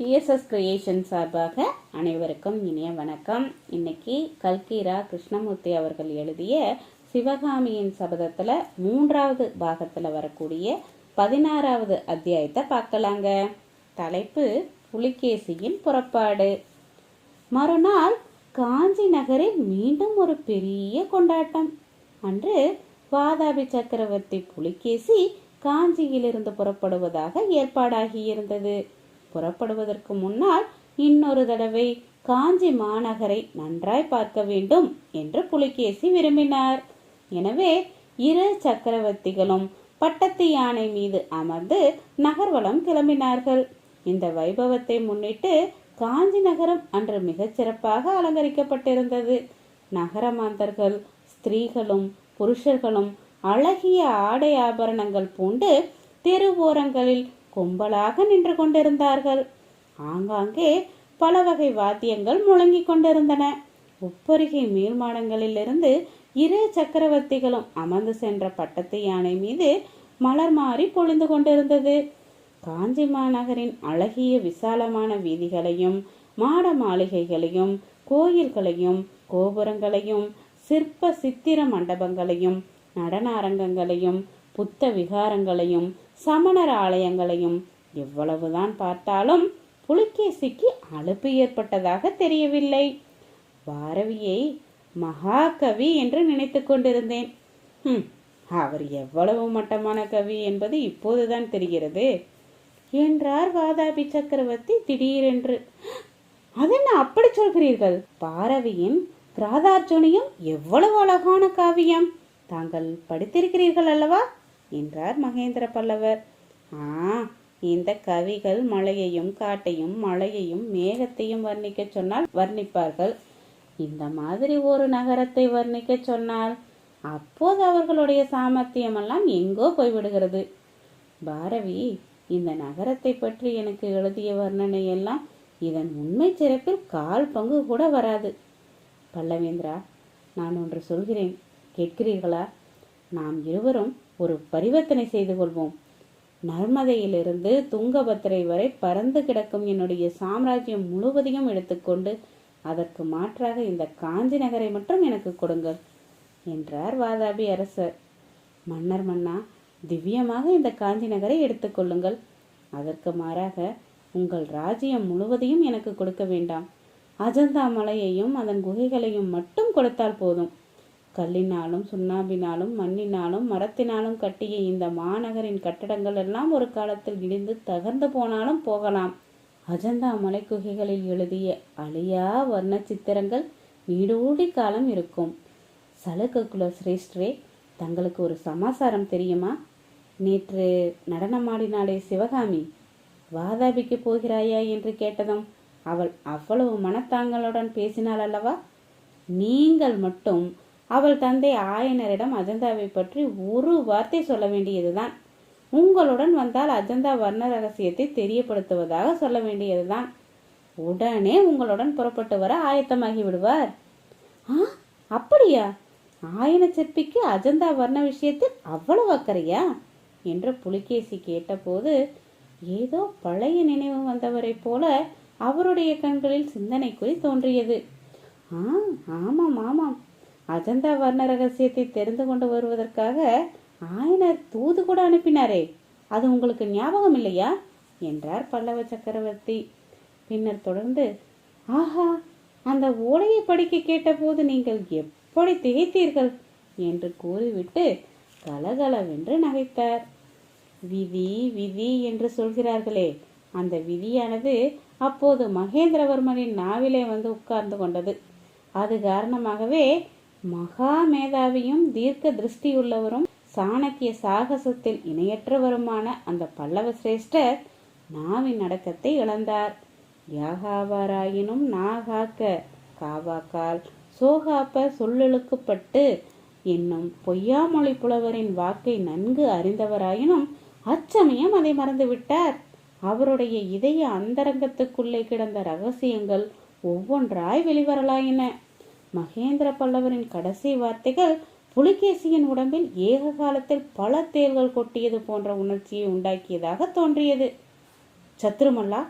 BSS creation சார்பாக அனைவருக்கும் இனிய வணக்கம். இன்னைக்கு கல்கீரா கிருஷ்ணமூர்த்தி அவர்கள் எழுதிய சிவகாமியின் சபதத்தில் மூன்றாவது பாகத்தில் வரக்கூடிய பதினாறாவது அத்தியாயத்தை பார்க்கலாங்க. தலைப்பு புலிகேசியின் புறப்பாடு. மறுநாள் காஞ்சி நகரில் மீண்டும் ஒரு பெரிய கொண்டாட்டம். அன்று வாதாபி சக்கரவர்த்தி புலிகேசி காஞ்சியிலிருந்து புறப்படுவதாக ஏற்பாடாகியிருந்தது புறப்படுவதற்கு முன்னால் இன்னொரு தடவை காஞ்சி மாநகரை நன்றாய் பார்க்க வேண்டும் என்று புலிகேசி விரும்பினார். எனவே இரு சக்கரவர்த்திகளும் பட்டத்து யானை மீது அமர்ந்து நகர்வலம் கிளம்பினார்கள். இந்த வைபவத்தை முன்னிட்டு காஞ்சி நகரம் அன்று மிகச் சிறப்பாக அலங்கரிக்கப்பட்டிருந்தது. நகரமாந்தர்கள் ஸ்திரீகளும் புருஷர்களும் அழகிய ஆடை ஆபரணங்கள் பூண்டு தெருவோரங்களில் கும்பலாக நின்று கொண்டிருந்தார்கள். ஆங்காங்கே பல வகை வாத்தியங்கள் முழங்கிக் கொண்டிருந்தன. உப்பருகை மேல்மாடங்களிலிருந்து இரு சக்கரவர்த்திகளும் அமர்ந்து சென்ற பட்டத்து யானை மீது மலர் மாறி பொழிந்து கொண்டிருந்தது. காஞ்சி மாநகரின் அழகிய விசாலமான வீதிகளையும் மாட மாளிகைகளையும் கோயில்களையும் கோபுரங்களையும் சிற்ப சித்திர மண்டபங்களையும் நடன அரங்கங்களையும் புத்த விகாரங்களையும் சமணர் ஆலயங்களையும் எவ்வளவுதான் பார்த்தாலும் புலிகேசிக்கு அலுப்பு ஏற்பட்டதாக தெரியவில்லை. பாரவியை மகாகவி என்று நினைத்து கொண்டிருந்தேன். அவர் எவ்வளவு மட்டமான கவி என்பது இப்போதுதான் தெரிகிறது என்றார் வாதாபி சக்கரவர்த்தி திடீரென்று. அதென்ன அப்படி சொல்கிறீர்கள்? பாரவியின் கிராதார்ஜுனியம் எவ்வளவு அழகான காவியம். தாங்கள் படித்திருக்கிறீர்கள் அல்லவா? என்றார் மகேந்திர பல்லவர். ஆ இந்த கவிகள் மலையையும் காட்டையும் மலையையும் மேகத்தையும் வர்ணிக்க சொன்னால் வர்ணிப்பார்கள். இந்த மாதிரி ஒரு நகரத்தை வர்ணிக்க சொன்னால் அப்போது அவர்களுடைய சாமர்த்தியமெல்லாம் எங்கோ போய்விடுகிறது. பாரவி இந்த நகரத்தை பற்றி எனக்கு எழுதிய வர்ணனை எல்லாம் இதன் உண்மை சிறப்பில் கால் பங்கு கூட வராது. பல்லவேந்திரா நான் ஒன்று சொல்கிறேன். கேட்கிறீர்களா? நாம் இருவரும் ஒரு பரிவர்த்தனை செய்து கொள்வோம். நர்மதையிலிருந்து துங்கபத்திரை வரை பறந்து கிடக்கும் என்னுடைய சாம்ராஜ்யம் முழுவதையும் எடுத்துக்கொண்டு அதற்கு மாற்றாக இந்த காஞ்சி நகரை மட்டும் எனக்கு கொடுங்கள் என்றார் வாதாபி அரசர். மன்னர் மன்னா திவ்யமாக இந்த காஞ்சி நகரை எடுத்துக்கொள்ளுங்கள் அதற்கு மாறாக உங்கள் ராஜ்யம் முழுவதையும் எனக்கு கொடுக்க வேண்டாம். அஜந்தா மலையையும் அதன் குகைகளையும் மட்டும் கொடுத்தால் போதும். கல்லினாலும் சுண்ணாம்பினாலும் மண்ணினாலும் மரத்தினாலும் கட்டிய இந்த மாநகரின் கட்டடங்கள் எல்லாம் ஒரு காலத்தில் இடிந்து தகர்ந்து போனாலும் போகலாம். அஜந்தா மலை குகைகளில் எழுதிய அழியா வர்ண சித்திரங்கள் நீடூடி காலம் இருக்கும். சலுககுல சிரேஷ்டரே தங்களுக்கு ஒரு சமாசாரம் தெரியுமா? நேற்று நடனமாடினாளே சிவகாமி வாதாபிக்கு போகிறாயா என்று கேட்டதும் அவள் அவ்வளவு மனத்தாங்களுடன் பேசினாள் அல்லவா? நீங்கள் மட்டும் அவள் தந்தை ஆயனரிடம் அஜந்தாவை பற்றி ஒரு வார்த்தை சொல்ல வேண்டியதுதான். உங்களுடன் வந்தால் அஜந்தா வர்ண ரகசியத்தை தெரியப்படுத்துவதாக சொல்ல வேண்டியதுதான். உடனே உங்களுடன் புறப்பட்டு வர ஆயத்தமாகி விடுவார். ஆ அப்படியா? ஆயன சிற்பிக்கு அஜந்தா வர்ண விஷயத்தில் அவ்வளவு அக்கறையா? என்று புலிகேசி கேட்டபோது ஏதோ பழைய நினைவு வந்தவரைப் போல அவருடைய கண்களில் சிந்தனைக்குறி தோன்றியது. ஆ ஆமாம் ஆமாம். அஜந்தா வர்ண ரகசியத்தை தெரிந்து கொண்டு வருவதற்காக ஆயனர் தூது கூட அனுப்பினாரே. அது உங்களுக்கு ஞாபகம் இல்லையா? என்றார் பல்லவ சக்கரவர்த்தி. பின்னர் தொடர்ந்து ஆஹா அந்த ஓலையை படிக்க கேட்டபோது நீங்கள் எப்படி திகைத்தீர்கள்? என்று கூறிவிட்டு கலகலவென்று நகைத்தார். விதி விதி என்று சொல்கிறார்களே. அந்த விதியானது அப்போது மகேந்திரவர்மனின் நாவிலே வந்து உட்கார்ந்து கொண்டது. அது காரணமாகவே மகா மேதாவியும் தீர்க்க திருஷ்டியுள்ளவரும் சாணக்கிய சாகசத்தில் இணையற்றவருமான அந்த பல்லவ சிரேஷ்டர் நாவின் அடக்கத்தை இழந்தார். யாகாவாராயினும் நாகாக்க காவாக்கால் சோகாப்ப சொல்லெழுக்கப்பட்டு என்னும் பொய்யாமொழி புலவரின் வாக்கை நன்கு அறிந்தவராயினும் அச்சமயம் அதை மறந்துவிட்டார். அவருடைய இதய அந்தரங்கத்துக்குள்ளே கிடந்த ரகசியங்கள் ஒவ்வொன்றாய் வெளிவரலாயின. மகேந்திர பல்லவரின் கடைசி வார்த்தைகள் புலிகேசியின் உடம்பில் ஏக காலத்தில் பல தேள்கள் கொட்டியது போன்ற உணர்ச்சியை உண்டாக்கியதாக தோன்றியது. சத்ருமல்லா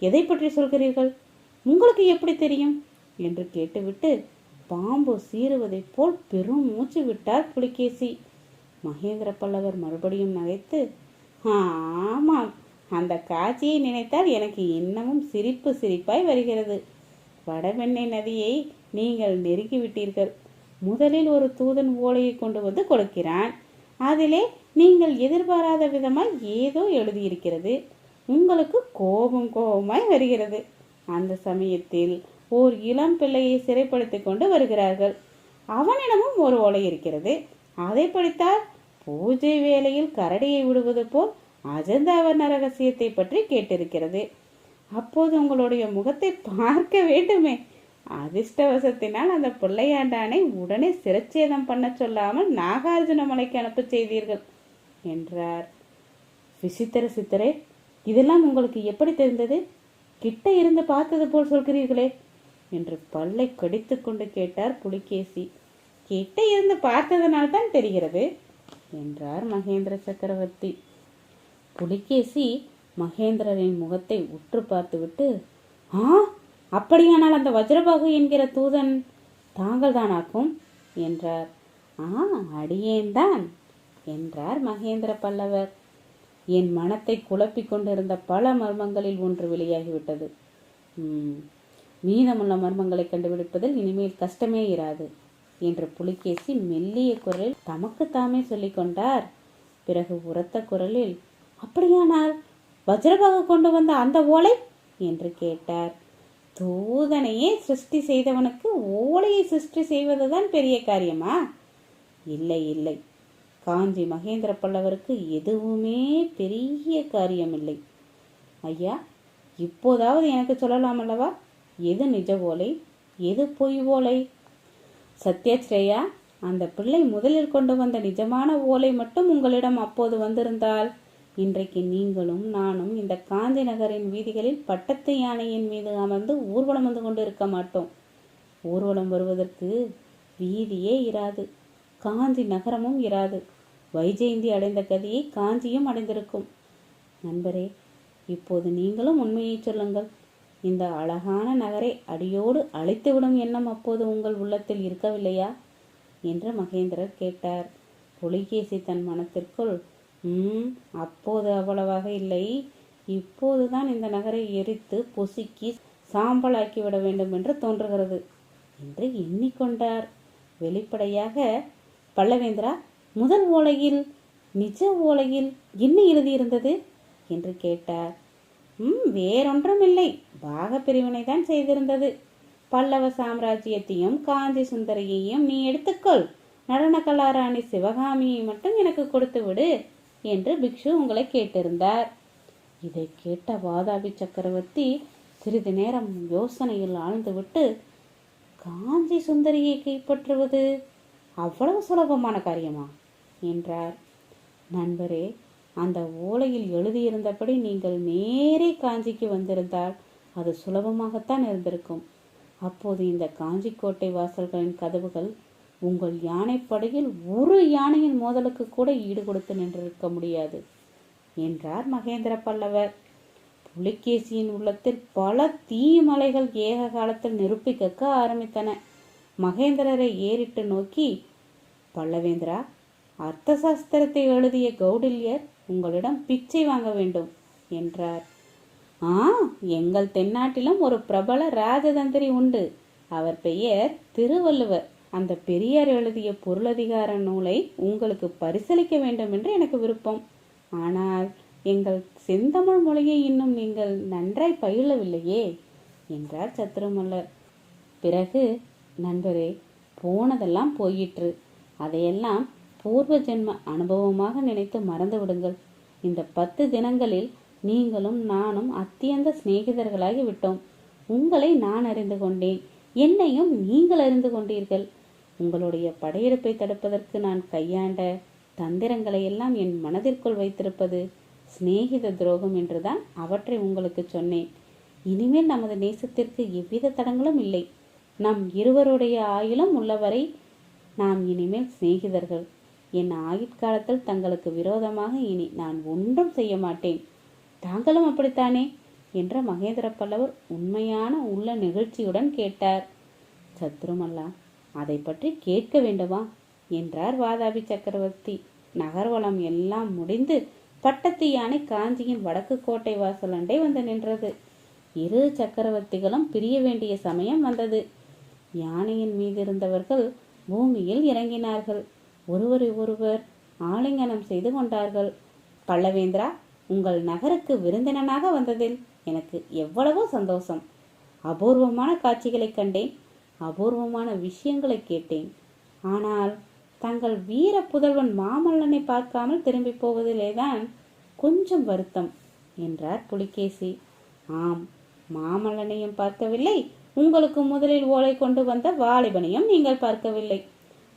எதை பற்றி சொல்கிறீர்கள்? உங்களுக்கு எப்படி தெரியும்? என்று கேட்டுவிட்டு பாம்பு சீறுவதைப் போல் பெரும் மூச்சு விட்டார் புலிகேசி. மகேந்திர பல்லவர் மறுபடியும் நகைத்து ஆமாம். அந்த காட்சியை நினைத்தால் எனக்கு இன்னமும் சிரிப்பு சிரிப்பாய் வருகிறது. வடவெண்ணெய் நதியை நீங்கள் நெருங்கிவிட்டீர்கள் முதலில் ஒரு தூதன் ஓலையை கொண்டு வந்து கொடுக்கிறான். அதிலே நீங்கள் எதிர்பாராத விதமாய் ஏதோ எழுதியிருக்கிறது. உங்களுக்கு கோபம் கோபமாய் வருகிறது. அந்த சமயத்தில் ஓர் இளம் பிள்ளையை சிறைப்படுத்தி கொண்டு வருகிறார்கள். அவனிடமும் ஒரு ஓலை இருக்கிறது. அதை படித்தால் பூஜை வேளையில் கரடியை விடுவது போல் அஜந்தாவர்ண ரகசியத்தை பற்றி கேட்டிருக்கிறது. அப்போது உங்களுடைய முகத்தை பார்க்க வேண்டுமே. அதிர்ஷ்டவசத்தினால் அந்த பிள்ளையாண்டானை உடனே சிரச்சேதம் பண்ண சொல்லாமல் நாகார்ஜுன மலைக்கு அனுப்ப செய்தீர்கள் என்றார். விசித்திர சித்தரே இதெல்லாம் உங்களுக்கு எப்படி தெரிந்தது? கிட்ட இருந்து பார்த்தது போல் சொல்கிறீர்களே என்று பல்லை கடித்து கொண்டு கேட்டார் புலிகேசி. கிட்ட இருந்து பார்த்ததனால் தான் தெரிகிறது என்றார் மகேந்திர சக்கரவர்த்தி. புலிகேசி மகேந்திரரின் முகத்தை உற்று பார்த்துவிட்டு ஆ? அப்படியானால் அந்த வஜ்ரபாகு என்கிற தூதன் தாங்கள் தானாக்கும் என்றார். ஆ அடியேன்தான் என்றார் மகேந்திர பல்லவர். என் மனத்தை குழப்பிக் கொண்டிருந்த பல மர்மங்களில் ஒன்று வெளியாகிவிட்டது. ம், மீதமுள்ள மர்மங்களை கண்டுபிடிப்பதில் இனிமேல் கஷ்டமே இராது என்று புலிகேசி மெல்லிய குரலில் தமக்கு தாமே சொல்லிக் கொண்டார். பிறகு உரத்த குரலில் அப்படியானால் வஜ்ரபாகு கொண்டு வந்த அந்த ஓலை? என்று கேட்டார். தூதனையே சிருஷ்டி செய்தவனுக்கு ஓலையை சிருஷ்டி செய்வதுதான் பெரிய காரியமா? இல்லை இல்லை. காஞ்சி மகேந்திர பல்லவருக்கு எதுவுமே பெரிய காரியமில்லை. ஐயா இப்போதாவது எனக்கு சொல்லலாம் அல்லவா? எது நிஜ ஓலை? எது பொய் ஓலை? சத்யஸ்ரேயா அந்த பிள்ளை முதலில் கொண்டு வந்த நிஜமான ஓலை மட்டும் உங்களிடம் அப்போது வந்திருந்தால் இன்றைக்கு நீங்களும் நானும் இந்த காஞ்சி நகரின் வீதிகளில் பட்டத்து யானையின் மீது அமர்ந்து ஊர்வலம் வந்து கொண்டு இருக்க மாட்டோம். ஊர்வலம் வருவதற்கு வீதியே இராது காஞ்சி நகரமும் இராது. வைஜெயந்தி அடைந்த கதியை காஞ்சியும் அடைந்திருக்கும். நண்பரே இப்போது நீங்களும் உண்மையை சொல்லுங்கள். இந்த அழகான நகரை அடியோடு அழித்துவிடும் எண்ணம் அப்போது உங்கள் உள்ளத்தில் இருக்கவில்லையா? என்று மகேந்திரர் கேட்டார். புலிகேசி தன் மனத்திற்குள் அப்போது அவ்வளவாக இல்லை. இப்போதுதான் இந்த நகரை எரித்து பொசுக்கி சாம்பலாக்கி விட வேண்டும் என்று தோன்றுகிறது என்று எண்ணிக்கொண்டார். வெளிப்படையாக பல்லவேந்திரா முதல் ஓலையில் நிஜ ஓலையில் என்ன எழுதியிருந்தது? என்று கேட்டார். ம் வேறொன்றுமில்லை. பாக பிரிவினை தான் செய்திருந்தது. பல்லவ சாம்ராஜ்யத்தையும் காஞ்சி சுந்தரியையும் நீ எடுத்துக்கொள். நடன கலாராணி சிவகாமியை மட்டும் எனக்கு கொடுத்து விடு என்று பிக்ஷு உங்களை கேட்டிருந்தார். இதை கேட்ட வாதாபி சக்கரவர்த்தி சிறிது நேரம் யோசனையில் ஆழ்ந்துவிட்டு காஞ்சி சுந்தரியை கைப்பற்றுவது அவ்வளவு சுலபமான காரியமா? என்றார். நண்பரே அந்த ஓலையில் எழுதியிருந்தபடி நீங்கள் நேரே காஞ்சிக்கு வந்திருந்தால் அது சுலபமாகத்தான் இருந்திருக்கும். அப்போது இந்த காஞ்சி கோட்டை வாசல்களின் கதவுகள் உங்கள் யானைப்படையில் ஒரு யானையின் மோதலுக்கு கூட ஈடு கொடுத்து நின்றிருக்க முடியாது என்றார் மகேந்திர பல்லவர். புலிகேசியின் உள்ளத்தில் பல தீமலைகள் ஏக காலத்தில் நெருப்பி கக்க ஆரம்பித்தன. மகேந்திரரை ஏறிட்டு நோக்கி பல்லவேந்திரா அர்த்த சாஸ்திரத்தை எழுதிய கௌடில்யர் உங்களிடம் பிச்சை வாங்க வேண்டும் என்றார். ஆ எங்கள் தென்னாட்டிலும் ஒரு பிரபல ராஜதந்திரி உண்டு. அவர் பெயர் திருவள்ளுவர். அந்த பெரியார் எழுதிய பொருளதிகார நூலை உங்களுக்கு பரிசளிக்க வேண்டும் என்று எனக்கு விருப்பம். ஆனால் எங்கள் செந்தமிழ் மொழியை இன்னும் நீங்கள் நன்றாய் பயிலவில்லையே என்றார் சத்ருமல்லர். பிறகு நண்பரே போனதெல்லாம் போயிற்று. அதையெல்லாம் பூர்வ ஜென்ம அனுபவமாக நினைத்து மறந்து விடுங்கள். இந்த பத்து தினங்களில் நீங்களும் நானும் அத்தியந்த சிநேகிதர்களாகி விட்டோம். உங்களை நான் அறிந்து கொண்டேன். என்னையும் நீங்கள் அறிந்து கொண்டீர்கள். உங்களுடைய படையெடுப்பை தடுப்பதற்கு நான் கையாண்ட தந்திரங்களை எல்லாம் என் மனதிற்குள் வைத்திருப்பது சிநேகித துரோகம் என்றுதான் அவற்றை உங்களுக்கு சொன்னேன். இனிமேல் நமது நேசத்திற்கு எவ்வித தடங்களும் இல்லை. நம் இருவருடைய ஆயுளும் உள்ளவரை நாம் இனிமேல் சிநேகிதர்கள். என் ஆயுட்காலத்தில் தங்களுக்கு விரோதமாக இனி நான் ஒன்றும் செய்ய மாட்டேன். தாங்களும் அப்படித்தானே? என்ற மகேந்திர பல்லவர் உண்மையான உள்ள நெகிழ்ச்சியுடன் கேட்டார். சத்ருமல்லா அதை பற்றி கேட்க வேண்டுமா? என்றார் வாதாபி சக்கரவர்த்தி. நகர்வலம் எல்லாம் முடிந்து பட்டத்து யானை காஞ்சியின் வடக்கு கோட்டை வாசல் அண்டை வந்து நின்றது. இரு சக்கரவர்த்திகளும் பிரிய வேண்டிய சமயம் வந்தது. யானையின் மீது இருந்தவர்கள் பூமியில் இறங்கினார்கள். ஒருவரை ஒருவர் ஆலிங்கனம் செய்து கொண்டார்கள். பல்லவேந்திரா உங்கள் நகருக்கு விருந்தினனாக வந்ததில் எனக்கு எவ்வளவோ சந்தோஷம். அபூர்வமான காட்சிகளைக் கண்டேன். அபூர்வமான விஷயங்களை கேட்டேன். ஆனால் தங்கள் வீர புதல்வன் மாமல்லனை பார்க்காமல் திரும்பி போவதிலேதான் கொஞ்சம் வருத்தம் என்றார் புலிகேசி. ஆம் மாமல்லனையும் பார்க்கவில்லை உங்களுக்கு முதலில் ஓலை கொண்டு வந்த வாலிபனையும் நீங்கள் பார்க்கவில்லை.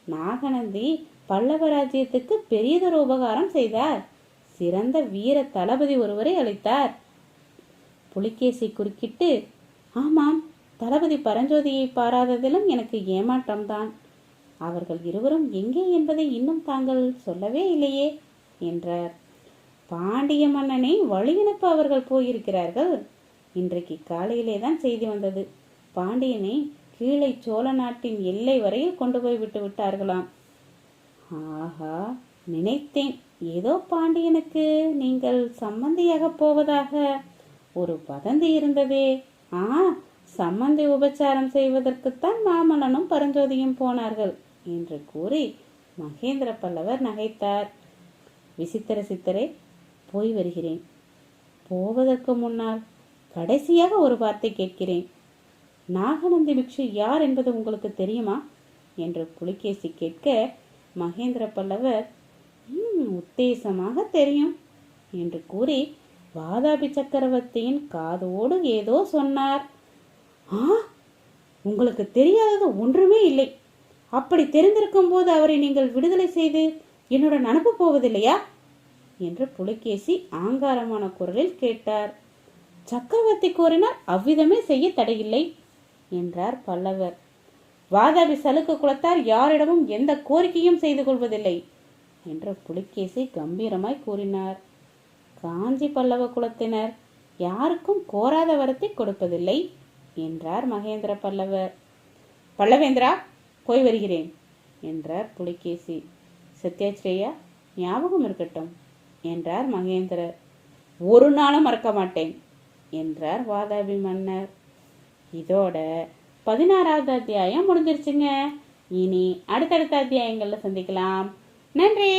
நாகநந்தி பல்லவ ராஜ்யத்துக்கு பெரியதொரு உபகாரம் செய்தார். சிறந்த வீர தளபதி ஒருவரை அளித்தார். புலிகேசி குறுக்கிட்டு ஆமாம் தளபதி பரஞ்சோதியை பாராததிலும் எனக்கு ஏமாற்றம்தான். அவர்கள் இருவரும் எங்கே என்பதை இன்னும் தாங்கள் சொல்லவே இல்லையே என்றார். பாண்டிய மன்னனை வழியனுப்ப அவர்கள் போயிருக்கிறார்கள். இன்றைக்கு காலையிலே தான் செய்தி வந்தது. பாண்டியனை கீழே சோழ நாட்டின் எல்லை வரையில் கொண்டு போய் விட்டு விட்டார்களாம். ஆஹா நினைத்தேன். ஏதோ பாண்டியனுக்கு நீங்கள் சம்மந்தியாக போவதாக ஒரு வதந்தி இருந்ததே. ஆ சம்மந்தி உபச்சாரம் செய்வதற்குத்தான் மாமன்னனும் பரஞ்சோதியும் போனார்கள் என்று கூறி மகேந்திர பல்லவர் நகைத்தார். விசித்திர சித்தரே போய் வருகிறேன். போவதற்கு முன்னால் கடைசியாக ஒரு வார்த்தை கேட்கிறேன். நாகநந்தி பிக்ஷு யார் என்பது உங்களுக்கு தெரியுமா? என்று புலிகேசி கேட்க மகேந்திர பல்லவர் உத்தேசமாக தெரியும் என்று கூறி வாதாபி சக்கரவர்த்தியின் காதோடு ஏதோ சொன்னார். ஆ? உங்களுக்கு தெரியாதது ஒன்றுமே இல்லை. அப்படி தெரிந்திருக்கும் போது அவரை நீங்கள் விடுதலை செய்து என்னுடன் அனுப்ப போவதில்லையா? என்று புலிகேசி ஆங்காரமான குரலில் கேட்டார். சக்கரவர்த்தி கூறினார் அவ்விதமே செய்ய தடையில்லை என்றார் பல்லவர். வாதாபி சலுக்கு குலத்தார் யாரிடமும் எந்த கோரிக்கையும் செய்து கொள்வதில்லை என்று புலிகேசி கம்பீரமாய் கூறினார். காஞ்சி பல்லவ குலத்தினர் யாருக்கும் கோராத வரத்தை கொடுப்பதில்லை. என்றார் மகேந்திர பல்லவர் பல்லவேந்திரா போய் வருகிறேன் என்றார் புலிகேசி. சத்யாஸ்ரேயா ஞாபகம் இருக்கட்டும் என்றார் மகேந்திரர் ஒரு நாளும் மறக்க மாட்டேன் என்றார் வாதாபி மன்னர் இதோட பதினாறாவது அத்தியாயம் முடிஞ்சிருச்சுங்க. இனி அடுத்தடுத்த அத்தியாயங்களில் சந்திக்கலாம். நன்றி!